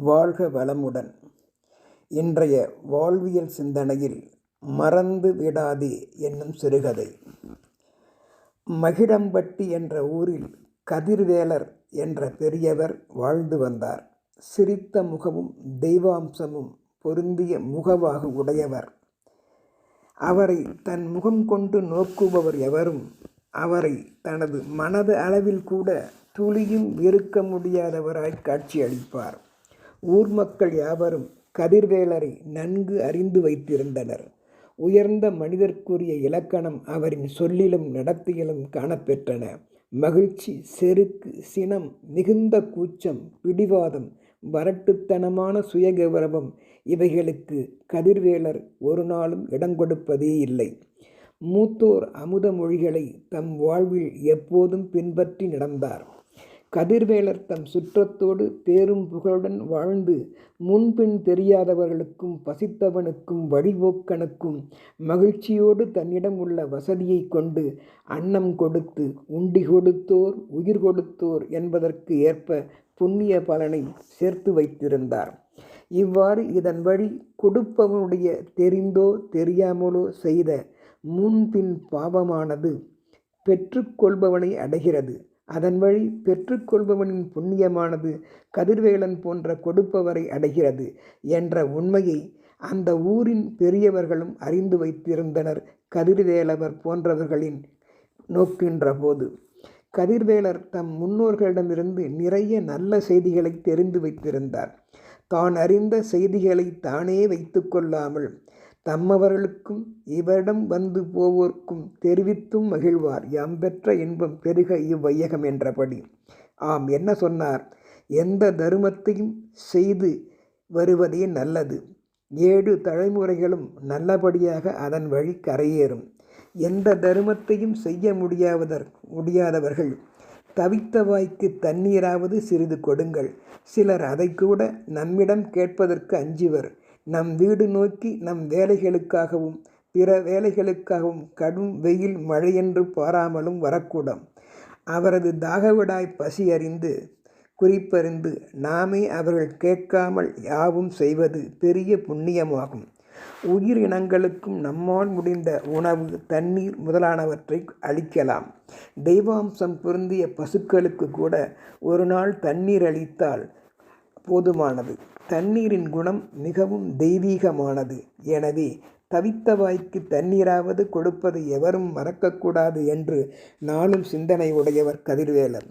வாழ்க வளமுடன். இன்றைய வாழ்வியல் சிந்தனையில் மறந்து விடாதே என்னும் சிறுகதை. மகிடம்பட்டி என்ற ஊரில் கதிர்வேலர் என்ற பெரியவர் வாழ்ந்து வந்தார். சிரித்த முகமும் தெய்வாம்சமும் பொருந்திய முகவாக உடையவர். அவரை தன் முகம் கொண்டு நோக்குபவர் எவரும் அவரை தனது மனது அளவில் கூட துளியும் வெறுக்க முடியாதவராய் காட்சியளிப்பார். ஊர் மக்கள் யாவரும் கதிர்வேலரை நன்கு அறிந்து வைத்திருந்தனர். உயர்ந்த மனிதர்க்குரிய இலக்கணம் அவரின் சொல்லிலும் நடத்தையிலும் காணப்பெற்றன. மகிழ்ச்சி செருக்கு சினம் மிகுந்த கூச்சம் பிடிவாதம் வரட்டுத்தனமான சுயகௌரவம் இவைகளுக்கு கதிர்வேலர் ஒரு நாளும் இடங்கொடுப்பதே இல்லை. மூத்தோர் அமுத மொழிகளை தம் வாழ்வில் எப்போதும் பின்பற்றி நடந்தார். கதிர்வேலர் தம் சுற்றத்தோடு பேரும் புகழுடன் வாழ்ந்து முன்பின் தெரியாதவர்களுக்கும் பசித்தவனுக்கும் வழிபோக்கனுக்கும் மகிழ்ச்சியோடு தன்னிடம் உள்ள வசதியை கொண்டு அன்னம் கொடுத்து உண்டி கொடுத்தோர் உயிர் கொடுத்தோர் என்பதற்கு ஏற்ப புண்ணிய பலனை சேர்த்து வைத்திருந்தார். இவ்வாறு இதன் வழி கொடுப்பவனுடைய தெரிந்தோ தெரியாமலோ செய்த முன்பின் பாவமானது பெற்றுக்கொள்பவனை அடைகிறது. அதன் வழி பெற்றுக்கொள்பவனின் புண்ணியமானது கதிர்வேலன் போன்ற கொடுப்பவரை அடைகிறது என்ற உண்மையை அந்த ஊரின் பெரியவர்களும் அறிந்து வைத்திருந்தனர் கதிர்வேலவர் போன்றவர்களின் நோக்கின்ற போது. கதிர்வேலர் தம் முன்னோர்களிடமிருந்து நிறைய நல்ல செய்திகளை தெரிந்து வைத்திருந்தார். தான் அறிந்த செய்திகளை தானே வைத்து கொள்ளாமல் தம்மவர்களுக்கும் இவரிடம் வந்து போவோர்க்கும் தெரிவித்தும் மகிழ்வார். யாம் பெற்ற இன்பம் பெருக இவ்வையகம் என்றபடி. ஆம் என்ன சொன்னார்? எந்த தருமத்தையும் செய்து வருவதே நல்லது. ஏழு தலைமுறைகளும் நல்லபடியாக அதன் வழி கரையேறும். எந்த தருமத்தையும் செய்ய முடியாவதற் முடியாதவர்கள் தவித்த வாய்க்கு தண்ணீராவது சிறிது கொடுங்கள். சிலர் அதை கூட நம்மிடம் கேட்பதற்கு அஞ்சுவர். நம் வீடு நோக்கி நம் வேலைகளுக்காகவும் பிற வேலைகளுக்காகவும் கடும் வெயில் மழையென்று பாராமலும் வரக்கூடும். அவரது தாகவிடாய் பசி அறிந்து குறிப்பறிந்து நாமே அவர்கள் கேட்காமல் யாவும் செய்வது பெரிய புண்ணியமாகும். உயிரினங்களுக்கும் நம்மால் முடிந்த உணவு தண்ணீர் முதலானவற்றை அளிக்கலாம். தெய்வாம்சம் பொருந்திய பசுக்களுக்கு கூட ஒரு நாள் தண்ணீர் அளித்தால் போதுமானது. தண்ணீரின் குணம் மிகவும் தெய்வீகமானது. எனவே தவித்த வாய்க்கு தண்ணீராவது கொடுப்பது எவரும் மறக்கக்கூடாது என்று நாளும் சிந்தனை உடையவர் கதிர்வேலர்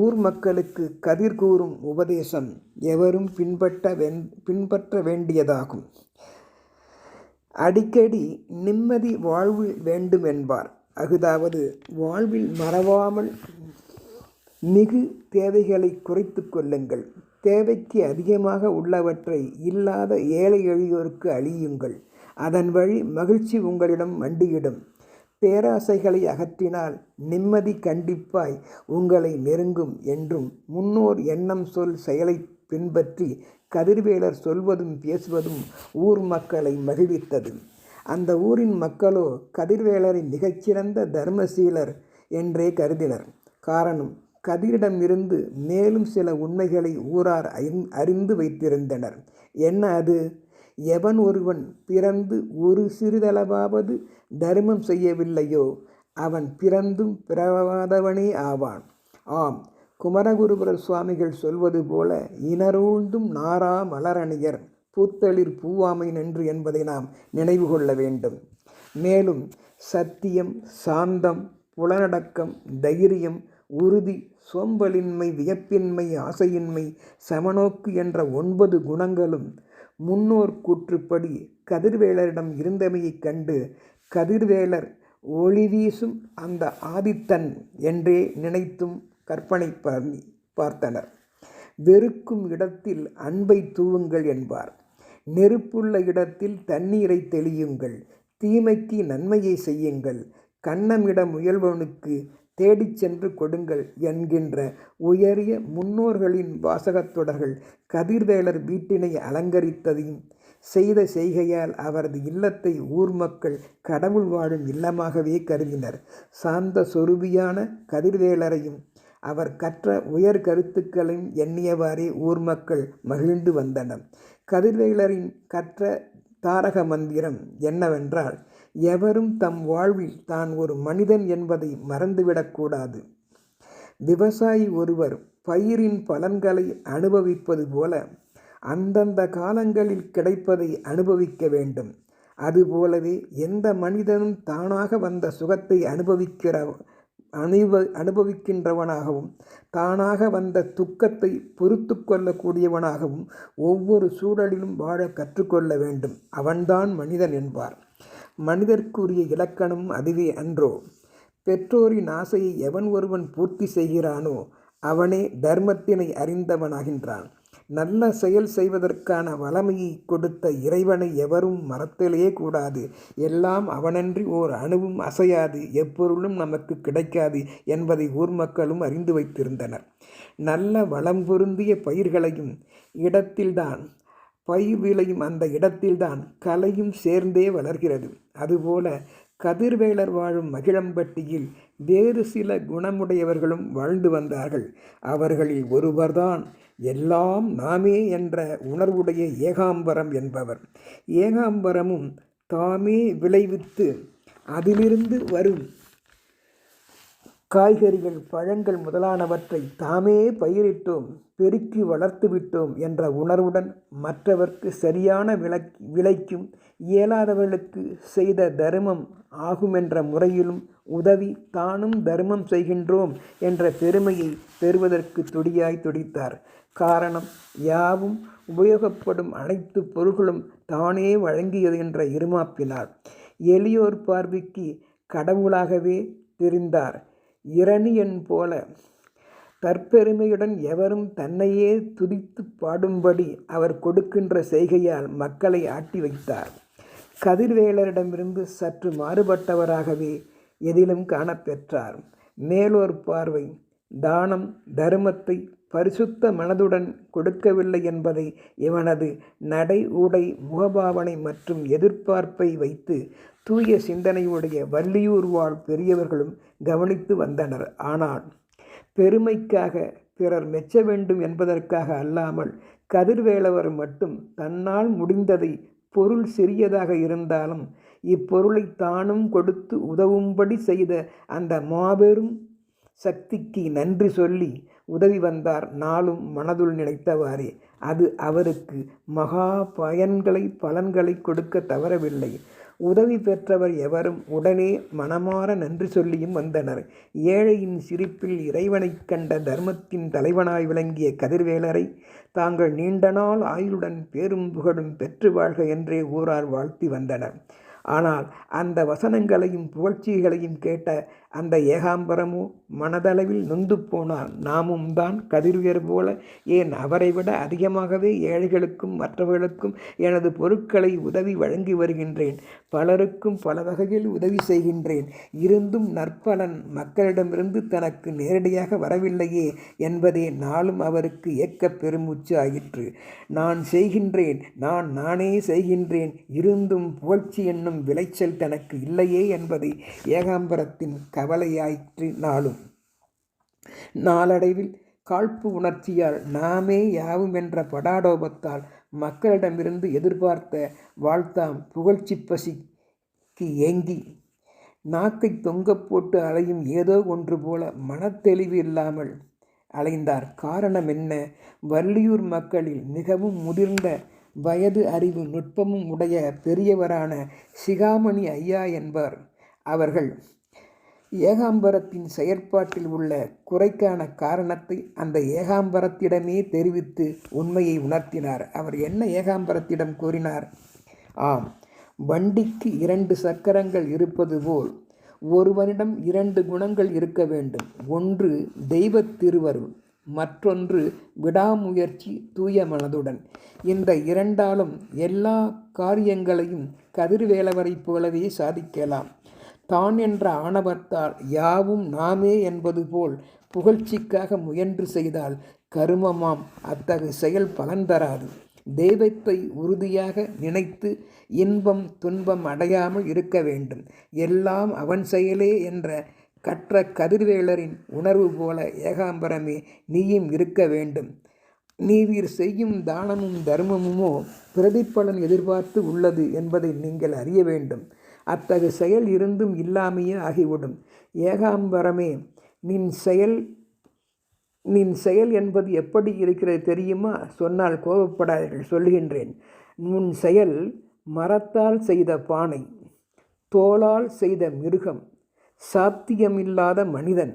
ஊர் மக்களுக்கு கதிர் கூறும் உபதேசம் எவரும் பின்பற்ற வென் பின்பற்ற வேண்டியதாகும். அடிக்கடி நிம்மதி வாழ்வு வேண்டும் என்பார் அகுதாவது வாழ்வில் மறவாமல் மிகு தேவைகளை குறைத்து கொள்ளுங்கள். தேவைக்கு அதிகமாக உள்ளவற்றை இல்லாத ஏழை எளியோருக்கு அழியுங்கள். அதன் வழி மகிழ்ச்சி உங்களிடம் மண்டியிடும். பேராசைகளை அகற்றினால் நிம்மதி கண்டிப்பாய் உங்களை நெருங்கும் என்றும் முன்னோர் எண்ணம் சொல் செயலை பின்பற்றி கதிர்வேலர் சொல்வதும் பேசுவதும் ஊர் மக்களை மகிழ்வித்தது. அந்த ஊரின் மக்களோ கதிர்வேலரை மிகச்சிறந்த தர்மசீலர் என்றே கருதினர். காரணம் கதிரிடமிருந்து மேலும் சில உண்மைகளை ஊரார் அறிந்து வைத்திருந்தனர். என்ன அது? எவன் ஒருவன் பிறந்து ஒரு சிறிதளவாவது தர்மம் செய்யவில்லையோ அவன் பிறந்தும் பிறவாதவனே ஆவான். ஆம் குமரகுருபுர சுவாமிகள் சொல்வது போல இனரூழ்ந்தும் நாரா மலரணியர் பூத்தளிர் பூவாமை நின்று என்பதை நாம் நினைவு கொள்ள வேண்டும். மேலும் சத்தியம் சாந்தம் புலனடக்கம் தைரியம் உறுதி சோம்பலின்மை வியப்பின்மை ஆசையின்மை சமநோக்கு என்ற ஒன்பது குணங்களும் முன்னோர் கூற்றுப்படி கதிர்வேலரிடம் இருந்தமையைக் கண்டு கதிர்வேலர் ஒளி வீசும் அந்த ஆதித்தன் என்றே நினைத்தும் கற்பனை பார்த்தனர். வெறுக்கும் இடத்தில் அன்பை தூவுங்கள் என்பார். நெருப்புள்ள இடத்தில் தண்ணீரை தெளியுங்கள். தீமைக்கு நன்மையை செய்யுங்கள். கண்ணமிட முயல்பவனுக்கு தேடிச் சென்று கொடுங்கள் என்கின்ற உயரிய முன்னோர்களின் வாசகத்தொடர்கள் கதிர்வேலர் வீட்டினை அலங்கரித்ததையும் செய்த செய்கையால் அவரது இல்லத்தை ஊர் மக்கள் கடவுள் வாழும் இல்லமாகவே கருதினர். சாந்த சொருபியான கதிர்வேலரையும் அவர் கற்ற உயர் கருத்துக்களையும் எண்ணியவாறே ஊர் மக்கள் மகிழ்ந்து வந்தனர். கதிர்வேலரின் கற்ற தாரக மந்திரம் என்னவென்றால் எவரும் தம் வாழ்வில் தான் ஒரு மனிதன் என்பதை மறந்துவிடக்கூடாது விவசாயி ஒருவர் பயிரின் பலன்களை அனுபவிப்பது போல அந்தந்த காலங்களில் கிடைப்பதை அனுபவிக்க வேண்டும். அதுபோலவே எந்த மனிதனும் தானாக வந்த சுகத்தை அனுபவிக்கிற அனுப அனுபவிக்கின்றவனாகவும் தானாக வந்த துக்கத்தை பொறுத்து கொள்ளக்கூடியவனாகவும் ஒவ்வொரு சூழலிலும் வாழ கற்றுக்கொள்ள வேண்டும். அவன்தான் மனிதன் என்பார். மனிதர்க்குரிய இலக்கணம் அதுவே அன்றோ? பெற்றோரின் ஆசையை எவன் ஒருவன் பூர்த்தி செய்கிறானோ அவனே தர்மத்தினை அறிந்தவனாகின்றான். நல்ல செயல் செய்வதற்கான வளமையை கொடுத்த இறைவனை எவரும் மறத்தலே கூடாது. எல்லாம் அவனன்றி ஓர் அணுவும் அசையாது. எப்பொருளும் நமக்கு கிடைக்காது என்பதை ஊர் மக்களும் அறிந்து வைத்திருந்தனர். நல்ல வளம் பொருந்திய பயிர்களையும் இடத்தில்தான் பயிர் விளையும் அந்த இடத்தில்தான் கலையும் சேர்ந்தே வளர்கிறது. அதுபோல கதிர்வேலர் வாழும் மகிழம்பட்டியில் வேறு சில குணமுடையவர்களும் வாழ்ந்து வந்தார்கள். அவர்களில் ஒருவர்தான் எல்லாம் நாமே என்ற உணர்வுடைய ஏகாம்பரம் என்பவர். ஏகாம்பரமும் தாமே விளைவித்து அதிலிருந்து வரும் காய்கறிகள் பழங்கள் முதலானவற்றை தாமே பயிரிட்டோம் பெருக்கி வளர்த்துவிட்டோம் என்ற உணர்வுடன் மற்றவர்க்கு சரியான விலை விலைக்கும் இயலாதவர்களுக்கு செய்த தர்மம் ஆகுமென்ற முறையிலும் உதவி தானும் தர்மம் செய்கின்றோம் என்ற பெருமையை பெறுவதற்கு துடியாய் துடித்தார். காரணம் யாவும் உபயோகப்படும் அனைத்து பொருள்களும் தானே வழங்கியது என்ற இருமாப்பினார். எளியோர் பார்வைக்கு கடவுளாகவே தெரிந்தார். இரணியன் போல தற்பெருமையுடன் எவரும் தன்னையே துதித்து பாடும்படி அவர் கொடுக்கின்ற செய்கையால் மக்களை ஆட்டி வைத்தார் கதிர்வேலரிடமிருந்து சற்று மாறுபட்டவராகவே எதிலும் காணப்பெற்றார். மேலோர் பார்வை தானம் தர்மத்தை பரிசுத்த மனதுடன் கொடுக்கவில்லை என்பதை இவனது நடை உடை முகபாவனை மற்றும் எதிர்பார்ப்பை வைத்து தூய சிந்தனையுடைய வள்ளியூர் வாழ் பெரியவர்களும் கவனித்து வந்தனர். ஆனால் பெருமைக்காக பிறர் மெச்ச வேண்டும் என்பதற்காக அல்லாமல் கதிர்வேலவர் மட்டும் தன்னால் முடிந்ததை பொருள் சிறியதாக இருந்தாலும் இப்பொருளை தானும் கொடுத்து உதவும்படி செய்த அந்த மாபெரும் சக்திக்கு நன்றி சொல்லி உதவி வந்தார் நாளும் மனதுள் நினைத்தவாறே. அது அவருக்கு மகா பயன்களை பலன்களை கொடுக்க தவறவில்லை. உதவி பெற்றவர் எவரும் உடனே மனமாற நன்றி சொல்லியும் வந்தனர். ஏழையின் சிரிப்பில் இறைவனைக் கண்ட தர்மத்தின் தலைவனாய் விளங்கிய கதிர்வேலரை தாங்கள் நீண்ட நாள் ஆயுளுடன் பேரும் புகழும் பெற்று வாழ்க என்றே ஊரார் வாழ்த்தி வந்தனர். ஆனால் அந்த வசனங்களையும் புகழ்ச்சிகளையும் கேட்ட அந்த ஏகாம்பரமோ மனதளவில் நொந்து போனார் நாமும் தான் கதிர்வியர் போல ஏன் அவரை விட அதிகமாகவே ஏழைகளுக்கும் மற்றவர்களுக்கும் எனது பொருட்களை உதவி வழங்கி வருகின்றேன். பலருக்கும் பல வகையில் உதவி செய்கின்றேன். இருந்தும் நற்பலன் மக்களிடமிருந்து தனக்கு நேரடியாக வரவில்லையே என்பதே நாளும் அவருக்கு ஏக்கப் பெருமூச்சு ஆயிற்று. நான் செய்கின்றேன் நான் நானே செய்கின்றேன். இருந்தும் புகழ்ச்சி என்னும் விளைச்சல் தனக்கு இல்லையே என்பதை ஏகாம்பரத்தின் கவலையாயிற்று நாளும் நாளடைவில் காழ்ப்பு உணர்ச்சியால் நாமே யாவும் என்ற படாடோபத்தால் மக்களிடமிருந்து எதிர்பார்த்த வாழ்த்தாம் புகழ்ச்சி பசிக்கு ஏங்கி நாக்கை தொங்க போட்டு அலையும் ஏதோ ஒன்று போல மனத்தெளிவு இல்லாமல் அலைந்தார். காரணம் என்ன? வள்ளியூர் மக்களில் மிகவும் முதிர்ந்த வயது அறிவு நுட்பமும் உடைய பெரியவரான சிகாமணி ஐயா என்பார் அவர்கள் ஏகாம்பரத்தின் செயற்பாட்டில் உள்ள குறைக்கான காரணத்தை அந்த ஏகாம்பரத்திடமே தெரிவித்து உண்மையை உணர்த்தினார். அவர் என்ன ஏகாம்பரத்திடம் கூறினார்? ஆம் வண்டிக்கு இரண்டு சக்கரங்கள் இருப்பது போல் ஒருவனிடம் இரண்டு குணங்கள் இருக்க வேண்டும். ஒன்று தெய்வத் திருவருள் மற்றொன்று விடாமுயற்சி தூய மனதுடன் இந்த இரண்டாலும் எல்லா காரியங்களையும் கதிர்வேலவரைப் போலவே சாதிக்கலாம். தான் என்ற ஆணவத்தால் யாவும் நாமே என்பது போல் புகழ்ச்சிக்காக முயன்று செய்தால் கருமமாம் அத்தகு செயல் பலன் தராது. தெய்வத்தை உறுதியாக நினைத்து இன்பம் துன்பம் அடையாமல் இருக்க வேண்டும். எல்லாம் அவன் செயலே என்ற கற்ற கதிர்வேலரின் உணர்வு போல ஏகாம்பரமே நீயும் இருக்க வேண்டும். நீவீர் செய்யும் தானமும் தர்மமுமோ பிரதிப்பலன் எதிர்பார்த்து உள்ளது என்பதை நீங்கள் அறிய வேண்டும். அத்தகு செயல் இருந்தும் இல்லாமையே ஆகிவிடும். ஏகாம்பரமே நின் செயல் நின் செயல் என்பது எப்படி இருக்கிறது தெரியுமா? சொன்னால் கோபப்படாதீர்கள் சொல்கின்றேன் உன் செயல் மரத்தால் செய்த பானை தோளால் செய்த மிருகம் சாத்தியமில்லாத மனிதன்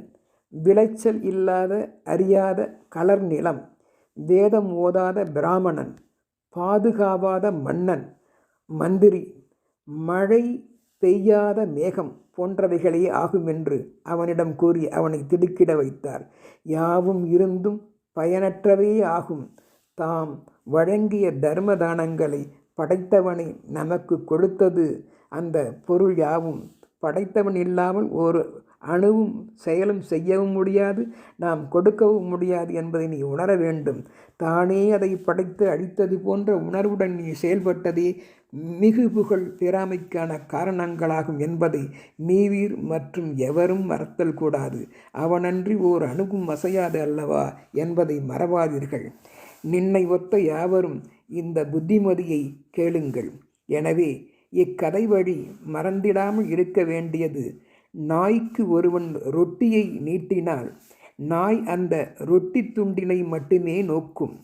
விளைச்சல் இல்லாத அறியாத கலர் நிலம் வேதம் ஓதாத பிராமணன் பாதுகாவாத மன்னன் மந்திரி மழை பெய்யாத மேகம் போன்றவைகளே ஆகுமென்று அவனிடம் கூறி அவனை திடுக்கிட வைத்தார். யாவும் இருந்தும் பயனற்றவே ஆகும். தாம் வழங்கிய தர்ம தானங்களை படைத்தவனை நமக்கு கொடுத்தது. அந்த பொருள் யாவும் படைத்தவன் இல்லாமல் ஒரு அணுவும் செயலும் செய்யவும் முடியாது நாம் கொடுக்கவும் முடியாது என்பதை நீ உணர வேண்டும். தானே அதை படைத்து அழித்தது போன்ற உணர்வுடன் நீ செயல்பட்டதே மிகு புகழ் பெறாமைக்கான காரணங்களாகும் என்பதை நீவீர் மற்றும் எவரும் மறத்தல் கூடாது. அவனன்றி ஓர் அணுகும் அசையாது அல்லவா என்பதை மறவாதீர்கள். நின்னை ஒத்த யாவரும் இந்த புத்திமதியை கேளுங்கள். எனவே இக்கதை வழி மறந்திடாமல் இருக்க வேண்டியது. நாய்க்கு ஒருவன் ரொட்டியை நீட்டினால் நாய் அந்த ரொட்டி துண்டினை மட்டுமே நோக்கும்.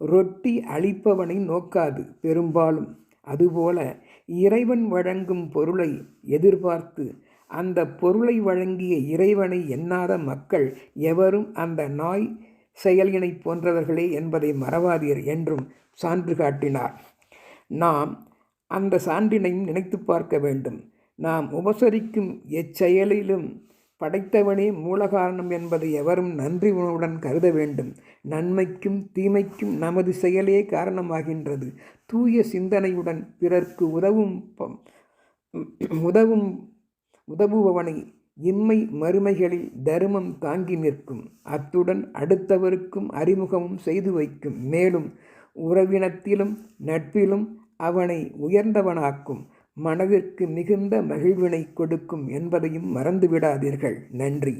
ரொட்டி அழிப்பவனை நோக்காது பெரும்பாலும். அதுபோல இறைவன் வழங்கும் பொருளை எதிர்பார்த்து அந்த பொருளை வழங்கிய இறைவனை எண்ணாத மக்கள் எவரும் அந்த நாய் செயலினை போன்றவர்களே என்பதை மறவாதீர் என்றும் சான்று காட்டினார். நாம் அந்த சான்றினையும் நினைத்து பார்க்க வேண்டும். நாம் உபசரிக்கும் எச்செயலிலும் படைத்தவனே மூலகாரணம் என்பதை எவரும் நன்றி உணவுடன் கருத வேண்டும். நன்மைக்கும் தீமைக்கும் நமது செயலே காரணமாகின்றது. தூய சிந்தனையுடன் பிறர்க்கு உதவும் உதவும் உதவுபவனை இம்மை மறுமைகளில் தருமம் தாங்கி நிற்கும். அத்துடன் அடுத்தவருக்கும் அறிமுகமும் செய்து வைக்கும். மேலும் உறவினத்திலும் நட்பிலும் அவனை உயர்ந்தவனாக்கும் மனதிற்கு மிகுந்த மகிழ்வினை கொடுக்கும் என்பதையும் மறந்துவிடாதீர்கள். நன்றி.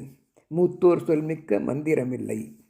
மூத்தோர் சொல்மிக்க மந்திரமில்லை.